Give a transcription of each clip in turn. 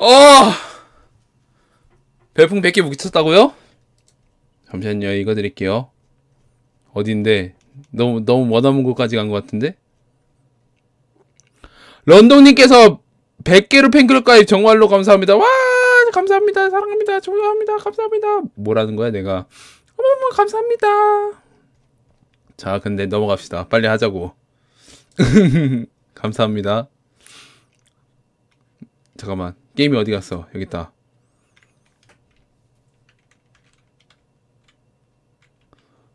어! 별풍 100개 묵혔다고요? 잠시만요. 이거 드릴게요. 어딘데? 너무, 너무 머나먼 곳까지 간 것 같은데? 런동님께서 100개로 팬클럽 가입 정말로 감사합니다. 와! 감사합니다. 사랑합니다. 좋아합니다. 감사합니다. 뭐라는 거야, 내가. 어머머, 감사합니다. 자, 근데 넘어갑시다. 빨리 하자고. 감사합니다. 잠깐만. 게임이 어디 갔어? 여기 있다.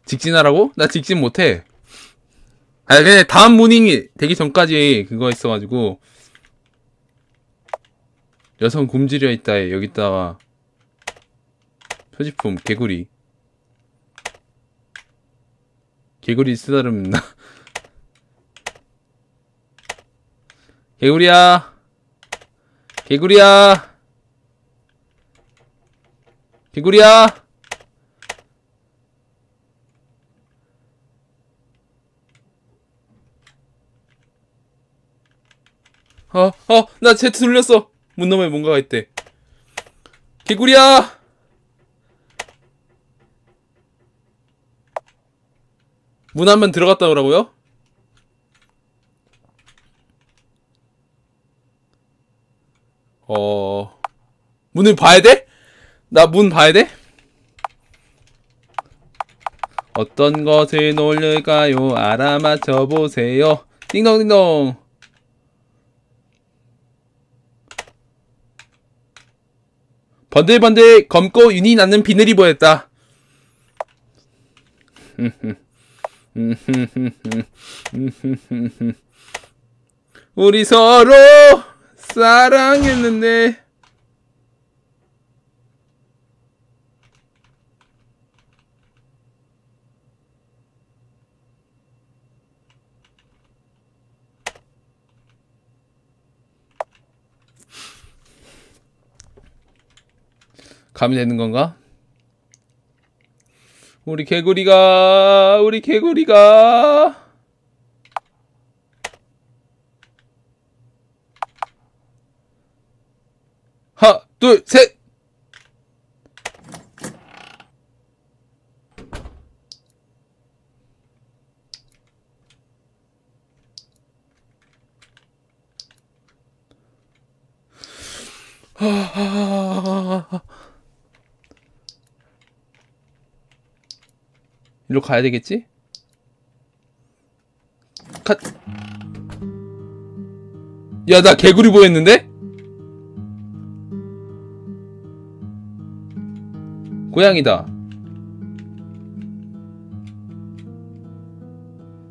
직진하라고? 나 직진 못해. 아, 근데 다음 무닝이 되기 전까지 그거 있어가지고 여성 굶주려 있다에 여기다가 표지품 개구리 개구리 쓰다듬 나 개구리야 개구리야 개구리야 어, 어, 나 제트 돌렸어. 문 너머에 뭔가가 있대. 개구리야! 문 한 번 들어갔다 오라고요? 어, 문을 봐야 돼? 나 문 봐야 돼? 어떤 것을 놀릴까요? 알아맞혀 보세요. 띵동띵동. 번들번들 검고 윤이 나는 비늘이 보였다. 우리 서로 사랑했는데 가면 되는 건가? 우리 개구리가 우리 개구리가 하나 둘 셋 일로 가야 되겠지? 컷. 야, 나 개구리 보였는데? 고양이다.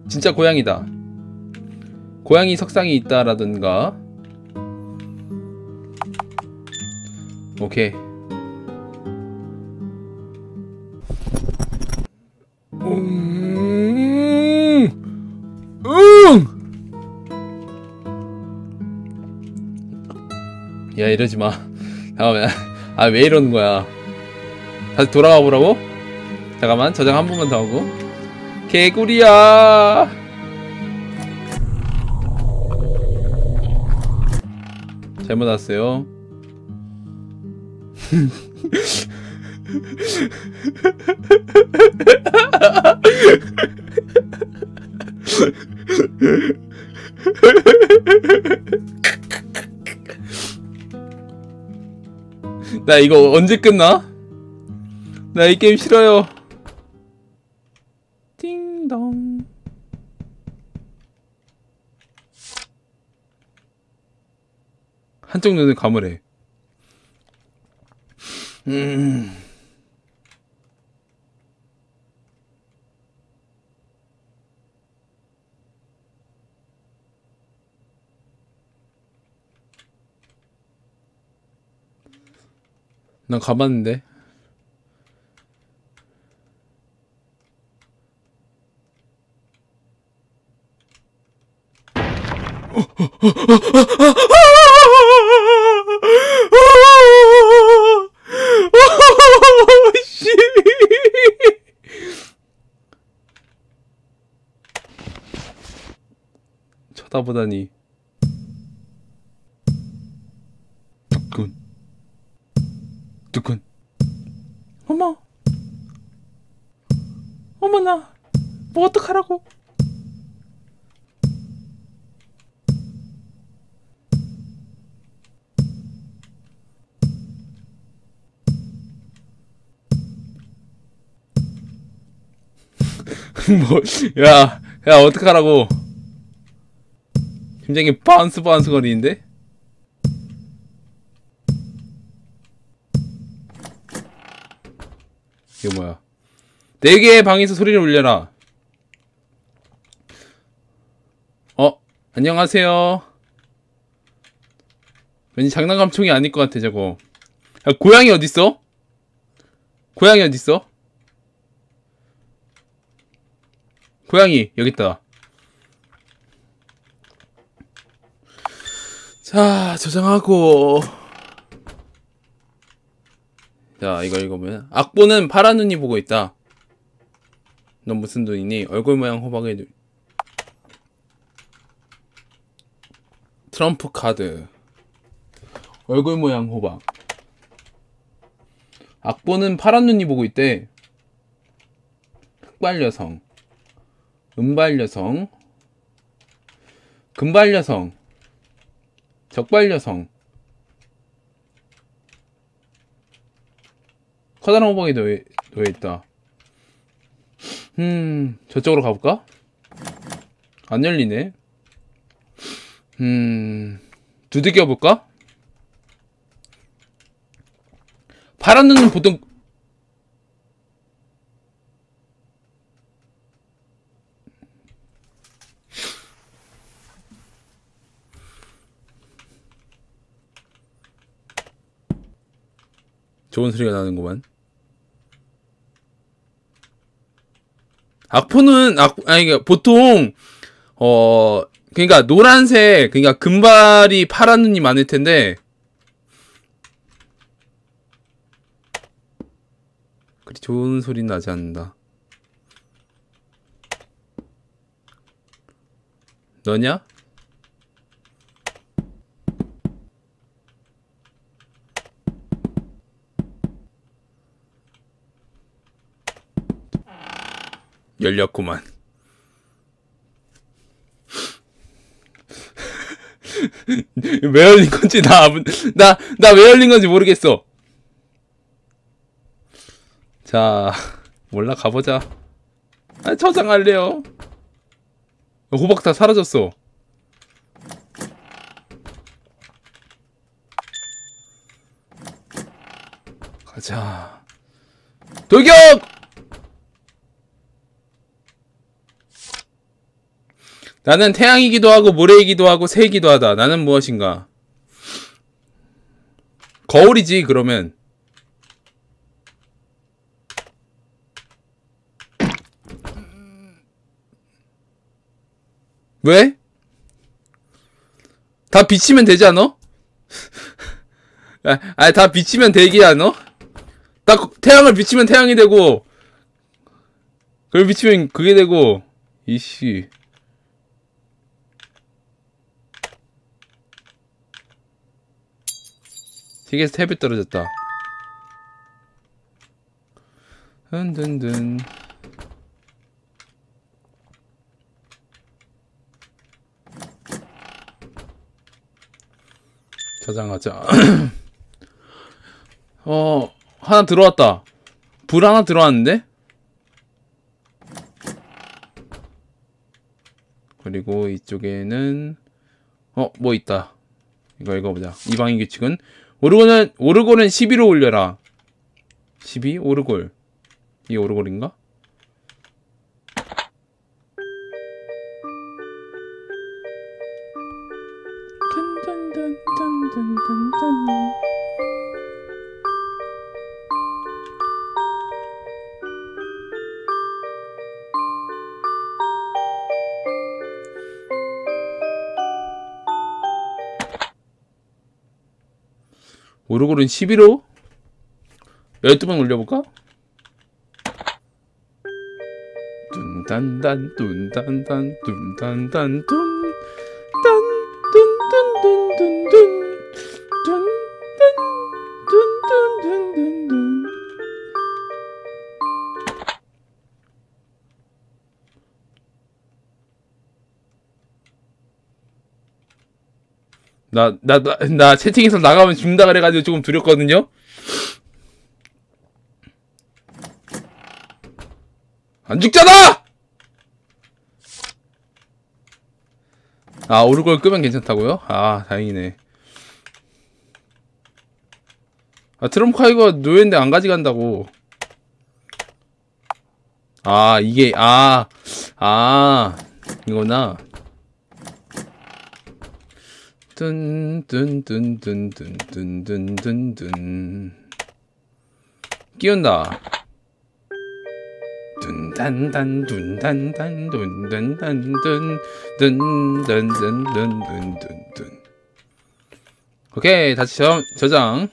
진짜 고양이다. 고양이 석상이 있다라든가. 오케이. 음, 응. 야 이러지 마. 잠깐만. 아왜 이러는 거야? 다시 돌아가 보라고? 잠깐만 저장 한 번만 더 하고. 개구리야. 잘못 왔어요. 나 이거 언제 끝나? 나 이 게임 싫어요. 띵동. 한쪽 눈을 감으래. 음. 난 가봤는데. 쳐다보다니. 군. 두근. 어머. 어머나. 뭐 어떡하라고. 뭐, 야, 야, 어떡하라고. 굉장히 바운스 바운스 거리는데? 이거 뭐야? 네 개의 방에서 소리를 울려라. 어, 안녕하세요. 왠지 장난감 총이 아닐 것 같아, 저거. 야, 고양이 어딨어? 고양이 어딨어? 고양이, 여깄다. 자, 저장하고. 자, 이거 읽어보면. 악보는 파란 눈이 보고 있다. 넌 무슨 눈이니? 얼굴 모양 호박의 눈. 트럼프 카드. 얼굴 모양 호박. 악보는 파란 눈이 보고 있대. 흑발 여성. 은발 여성. 금발 여성. 적발 여성. 커다란 호박이 놓여 있다. 음, 저쪽으로 가볼까? 안 열리네. 음, 두들겨 볼까? 파란 눈은 보통 좋은 소리가 나는구만. 악포는 악 아니 그러니까 보통 어 그러니까 노란색 그러니까 금발이 파란 눈이 많을 텐데 그리 좋은 소리 나지 않는다. 너냐? 열렸구만. 왜 열린 건지 나, 나, 나 왜 열린 건지 모르겠어. 자, 몰라, 가보자. 아, 저장할래요. 호박 다 사라졌어. 가자. 돌격! 나는 태양이기도 하고 모래이기도 하고 새이기도 하다. 나는 무엇인가? 거울이지 그러면. 왜? 다 비치면 되지 않아? 아, 아, 다 비치면 되기 않아? 딱 태양을 비치면 태양이 되고 그걸 비치면 그게 되고 이씨 시계에서 탭이 떨어졌다. 흔든든. 저장하자. 어, 하나 들어왔다. 불 하나 들어왔는데? 그리고 이쪽에는, 어, 뭐 있다. 이거 읽어보자. 이 방의 규칙은 오르골은 오르골은 12로 올려라. 12 오르골. 이 오르골인가? 오르골은 11호? 12번 올려볼까? 둔단단 둔단단 둔단단 둔 나, 나, 나, 나 채팅에서 나가면 죽는다 그래가지고 조금 두렵거든요? 안 죽잖아! 아, 오르골 끄면 괜찮다고요? 아, 다행이네. 아, 트럼프 이거 노예인데 안 가져간다고. 아, 이게, 아, 아, 이거나. 뚠뚠뚠뚠뚠뚠뚠뚠뚠 끼운다. 둔단단 둔단단 둔단단 둔둔둔둔둔둔둔둔 오케이 다시 저, 저장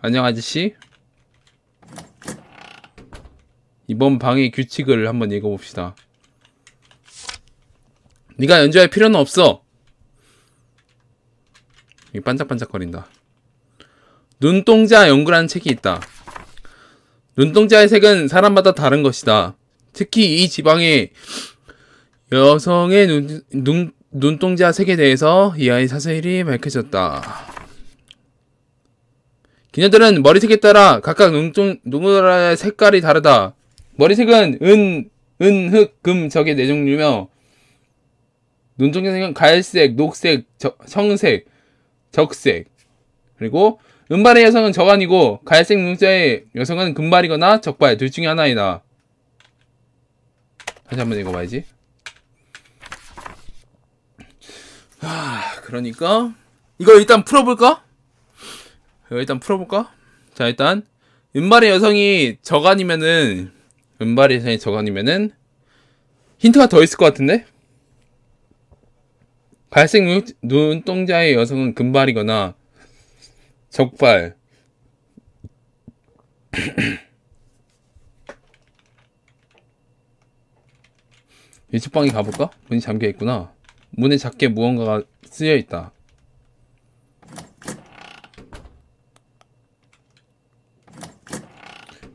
안녕 아저씨 이번 방의 규칙을 한번 읽어봅시다 네가 연주할 필요는 없어 이 반짝반짝거린다 눈동자 연구라는 책이 있다 눈동자의 색은 사람마다 다른 것이다. 특히 이 지방의 여성의 눈, 눈, 눈동자 색에 대해서 이하의 사실이 밝혀졌다. 그녀들은 머리색에 따라 각각 눈동, 눈동자의 색깔이 다르다. 머리색은 은, 은, 흑, 금, 적의 네 종류며 눈동자 색은 갈색, 녹색, 저, 청색, 적색 그리고 은발의 여성은 적안이고 갈색 눈자의 여성은 금발이거나 적발 둘 중에 하나이다. 다시 한번 읽어봐야지. 아, 그러니까 이거 일단 풀어볼까? 이거 일단 풀어볼까? 자, 일단 은발의 여성이 적안이면은 은발의 여성이 적안이면은 힌트가 더 있을 것 같은데? 눈, 눈동자의 여성은 금발이거나 적발. 일식방에 가볼까? 문이 잠겨있구나. 문에 작게 무언가가 쓰여있다.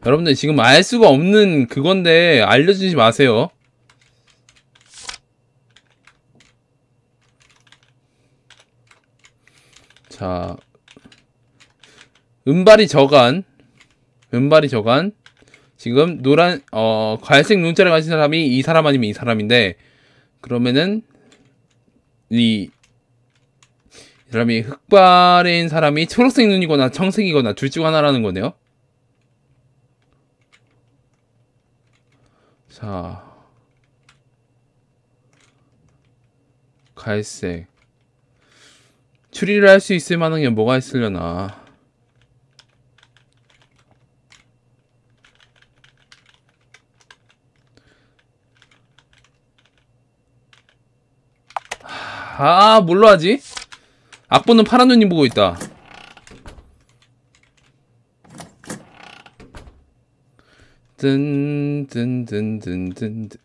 여러분들 지금 알 수가 없는 그건데 알려주지 마세요 자 은발이 저간 은발이 저간 지금 노란 어 갈색 눈자를 가진 사람이 이 사람 아니면 이 사람인데 그러면은 이, 이 사람이 흑발인 사람이 초록색 눈이거나 청색이거나 둘 중 하나라는 거네요. 자 갈색 추리를 할 수 있을 만한 게 뭐가 있으려나 아, 뭘로 하지? 악보는 파란 눈이 보고 있다. 든, 든, 든, 든, 든, 든,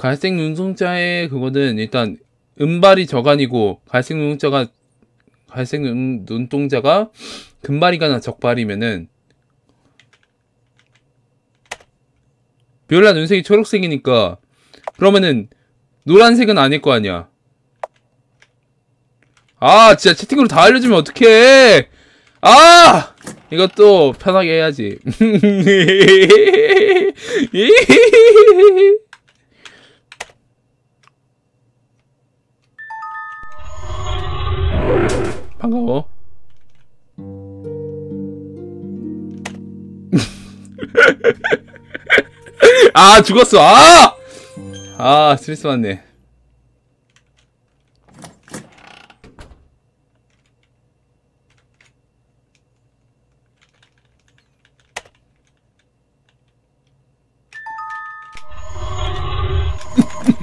갈색 눈동자의 그거는 일단 은발이 저간이고 갈색 눈동자가 갈색 눈, 눈동자가 금발이거나 적발이면은 비올라 눈색이 초록색이니까 그러면은 노란색은 아닐 거 아니야. 아 진짜 채팅으로 다 알려주면 어떡해. 아! 이것도 편하게 해야지 반가워 아 죽었어 아! 아 스트레스 받네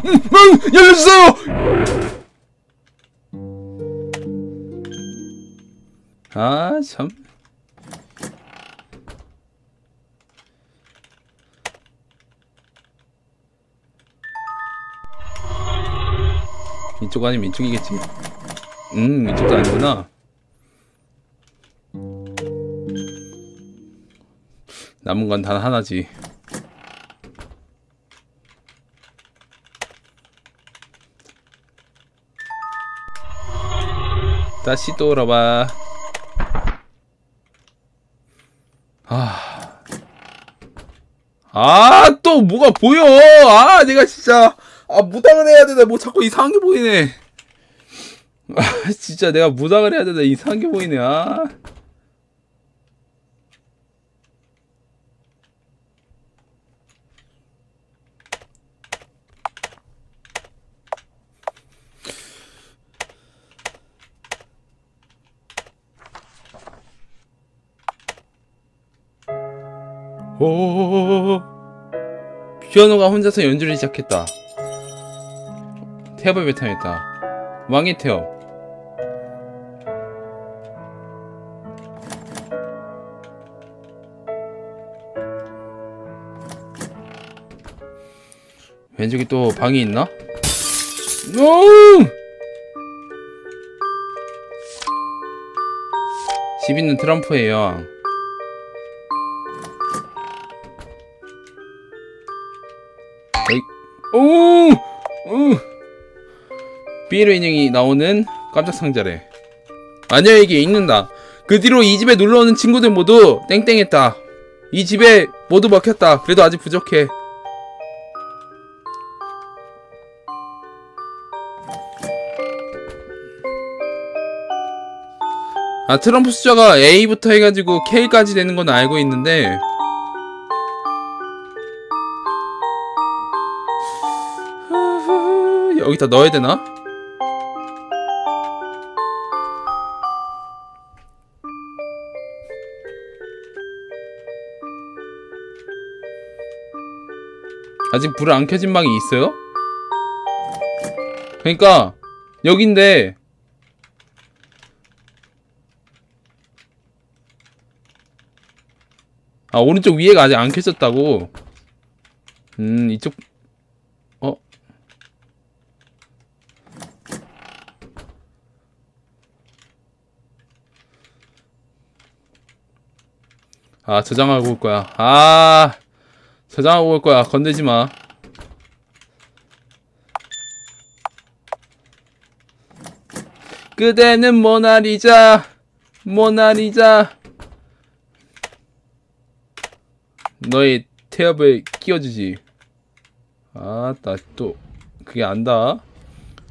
응! 열려주세요! 아, 참. 이쪽 아니면 이쪽이겠지. 음, 이쪽도 아니구나. 남은 건 단 하나지. 다시 돌아봐. 아, 또 뭐가 보여! 아, 내가 진짜, 아, 무당을 해야 되나, 뭐 자꾸 이상한 게 보이네. 아, 진짜 내가 무당을 해야 되나, 이상한 게 보이네, 아. 오 피아노가 혼자서 연주를 시작했다 태엽을 배탄했다 왕의 태엽 왼쪽에 또 방이 있나? 오! 집 있는 트럼프의 여 오! 오! 비에로 인형이 나오는 깜짝 상자래. 마녀에게 읽는다. 그 뒤로 이 집에 놀러오는 친구들 모두 땡땡했다. 이 집에 모두 먹혔다. 그래도 아직 부족해. 아 트럼프 숫자가 A부터 해가지고 K까지 되는 건 알고 있는데 여기다 넣어야 되나? 아직 불안 켜진 방이 있어요? 그러니까 여긴데 아 오른쪽 위에가 아직 안 켜졌다고 음 이쪽 아 저장하고 올 거야. 아 저장하고 올 거야. 건들지 마. 그대는 모나리자. 모나리자. 너의 태엽을 끼워주지. 아나 또 그게 안다.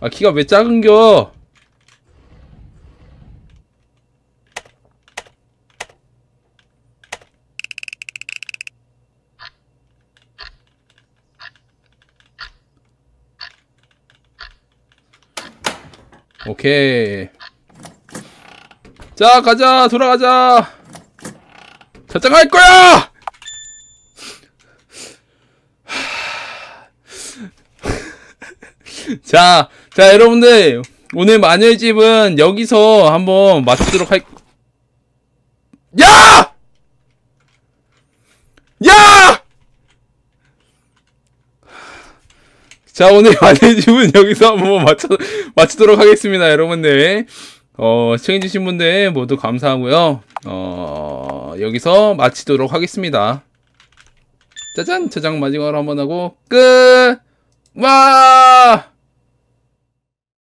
아 키가 왜 작은겨 오케이. 자 가자. 돌아가자. 저장할 거야! 자, 자, 여러분들, 오늘 마녀의 집은 여기서 한번 마치도록 할, 야! 야! 자, 오늘 마녀의 집은 여기서 한번 마쳐, 마치도록 하겠습니다, 여러분들. 어, 시청해주신 분들 모두 감사하고요. 어, 여기서 마치도록 하겠습니다. 짜잔! 저장 마지막으로 한번 하고, 끝! 와!